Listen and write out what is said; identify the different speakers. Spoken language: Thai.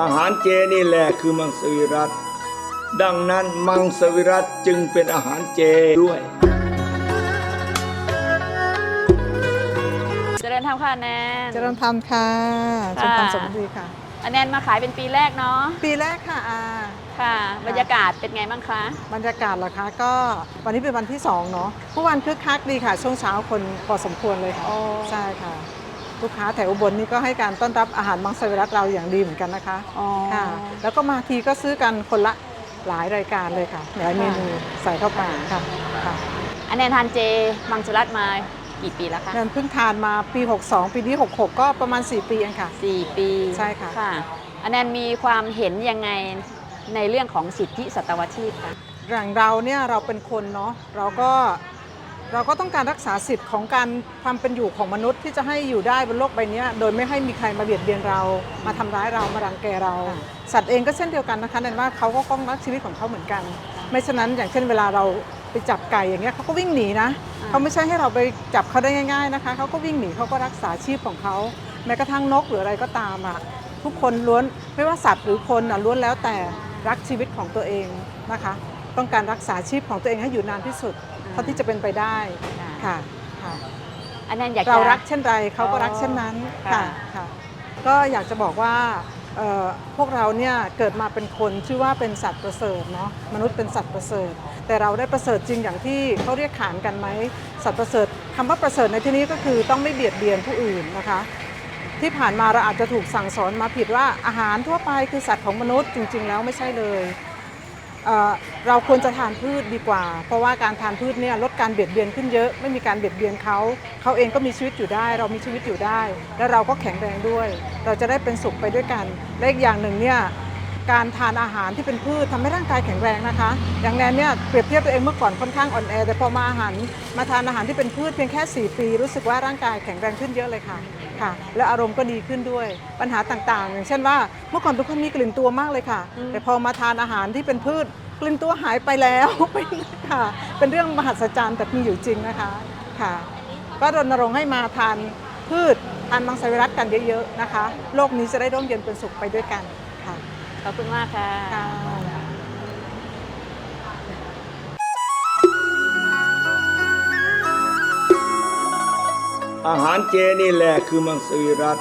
Speaker 1: อาหารเจนี่แหละคือมังสวิรัตดังนั้นมังสวิรัตจึงเป็นอาหารเจด้วย
Speaker 2: เจริญธรรมค่ะแนน
Speaker 3: เจริญธรรมค่ะชม
Speaker 2: ค่ะ
Speaker 3: ความสมดีค่ะ
Speaker 2: อันแนนมาขายเป็นปีแรกเนาะ
Speaker 3: ปีแรกค่ะอา
Speaker 2: ค่ะ บรรยากาศเป็นไงบ้างคะ
Speaker 3: บรรยากาศเหรอคะก็วันนี้เป็นวันที่สองเนาะเมื่อวานคึกคักดีค่ะ ช่วงเช้าคนพอสมควรเลยค่ะ
Speaker 2: โอ้
Speaker 3: ใช่ค่ะ ลูกค้าแถวอุบลนี่ก็ให้การต้อนรับอาหารมังสวิรัตเราอย่างดีเหมือนกันนะคะ
Speaker 2: อ๋อ
Speaker 3: ค่ะแล้วก็มาทีก็ซื้อกันคนละหลายรายการเลยค่ะหลายเมนูใส่เข้าไปค่ะค่ะ
Speaker 2: อันแนนทานเจมังสวิรัตมากี่ปีแล้วคะ
Speaker 3: นั่นเพิ่งทานมาปี 62 ปีนี้ 66 ก็ประมาณ 4 ปีเองค่ะ
Speaker 2: สี่ปี
Speaker 3: ใช่ค่ะ
Speaker 2: ค่ะอันแนนมีความเห็นยังไงในเรื่องของสิทธิสัตวชีพคะ
Speaker 3: อย่างเราเนี่ยเราเป็นคนเนาะเราก็ เราก็ต้องการรักษาสิทธิ์ของการความเป็นอยู่ของมนุษย์ที่จะให้อยู่ได้บนโลกใบเนี้ยโดยไม่ให้มีใครมาเบียดเบียนเรา มาทำร้ายเรามารังแกเรา สัตว์เองก็เช่นเดียวกันนะคะนั่นว่าเขาก็ต้องรักชีวิตของเขาเหมือนกัน ไม่ฉะนั้นอย่างเช่นเวลาเราไปจับไก่อย่างเงี้ยเขาก็วิ่งหนีนะเขาไม่ใช่ให้เราไปจับเขาได้ง่ายๆนะคะเขาก็วิ่งหนีเขาก็รักษาชีพของเขาแม้กระทั่งนกหรืออะไรก็ตามอะทุกคนล้วนไม่ว่าสัตว์หรือคนอะล้วนแล้วแต่รักชีวิตของตัวเองนะคะ ต้องการรักษาชีพของตัวเองให้อยู่นานที่สุดเท่าที่จะเป็นไปได้ค่ะค่ะ
Speaker 2: อันแนนอยากจะ
Speaker 3: เรารักเช่นไรเขาก็รักเช่นนั้น
Speaker 2: ค่ะ
Speaker 3: ค่ะค่ะก็อยากจะบอกว่าเอ่อพวกเราเนี่ยเกิดมาเป็นคนชื่อว่าเป็นสัตว์ประเสริฐเนาะมนุษย์เป็นสัตว์ประเสริฐ แต่เราได้ประเสริฐจริงอย่างที่เขาเรียกขานกันไหมสัตว์ประเสริฐคำว่าประเสริฐในที่นี้ก็คือต้องไม่เบียดเบียนผู้อื่นนะคะ ที่ผ่านมาเราอาจจะถูกสั่งสอนมาผิดว่าอาหารทั่วไปคือสัตว์ของมนุษย์จริง ๆ แล้วไม่ใช่เลย เราควรจะทานพืชดีกว่า เพราะว่าการทานพืชเนี่ยลดการเบียดเบียนขึ้นเยอะ ไม่มีการเบียดเบียนเขา เขาเองก็มีชีวิตอยู่ได้ เรามีชีวิตอยู่ได้ และเราก็แข็งแรงด้วย เราจะได้เป็นสุขไปด้วยกันและอีกอย่างหนึ่งเนี่ย การทานอาหารที่เป็นพืชทำให้ร่างกายแข็งแรงนะคะ อย่างแนนเนี่ยเปรียบเทียบตัวเองเมื่อก่อนค่อนข้างอ่อนแอ แต่พอมาอาหารมาทานอาหารที่เป็นพืชเพียงแค่ 4 ปี รู้สึกว่าร่างกายแข็งแรงขึ้นเยอะเลยค่ะค่ะ และอารมณ์ก็ดีขึ้นด้วยปัญหาต่างๆ อย่างเช่นว่าเมื่อก่อนเป็นคนมีกลิ่นตัวมากเลยค่ะ แต่พอมาทานอาหารที่เป็นพืชกลิ่นตัวหายไปแล้วค่ะ เป็นเรื่องมหัศจรรย์แต่มีอยู่จริงนะคะค่ะ ก็รณรงค์ให้มาทานพืชทานมังสวิรัตกันเยอะๆนะคะ โลกนี้จะได้ร่มเย็นเป็นสุขไปด้วยกันค่ะ
Speaker 2: ขอบคุณมากค่ะ
Speaker 3: ค่ะ
Speaker 1: อาหารเจนี่แหละคือมังสวิรัต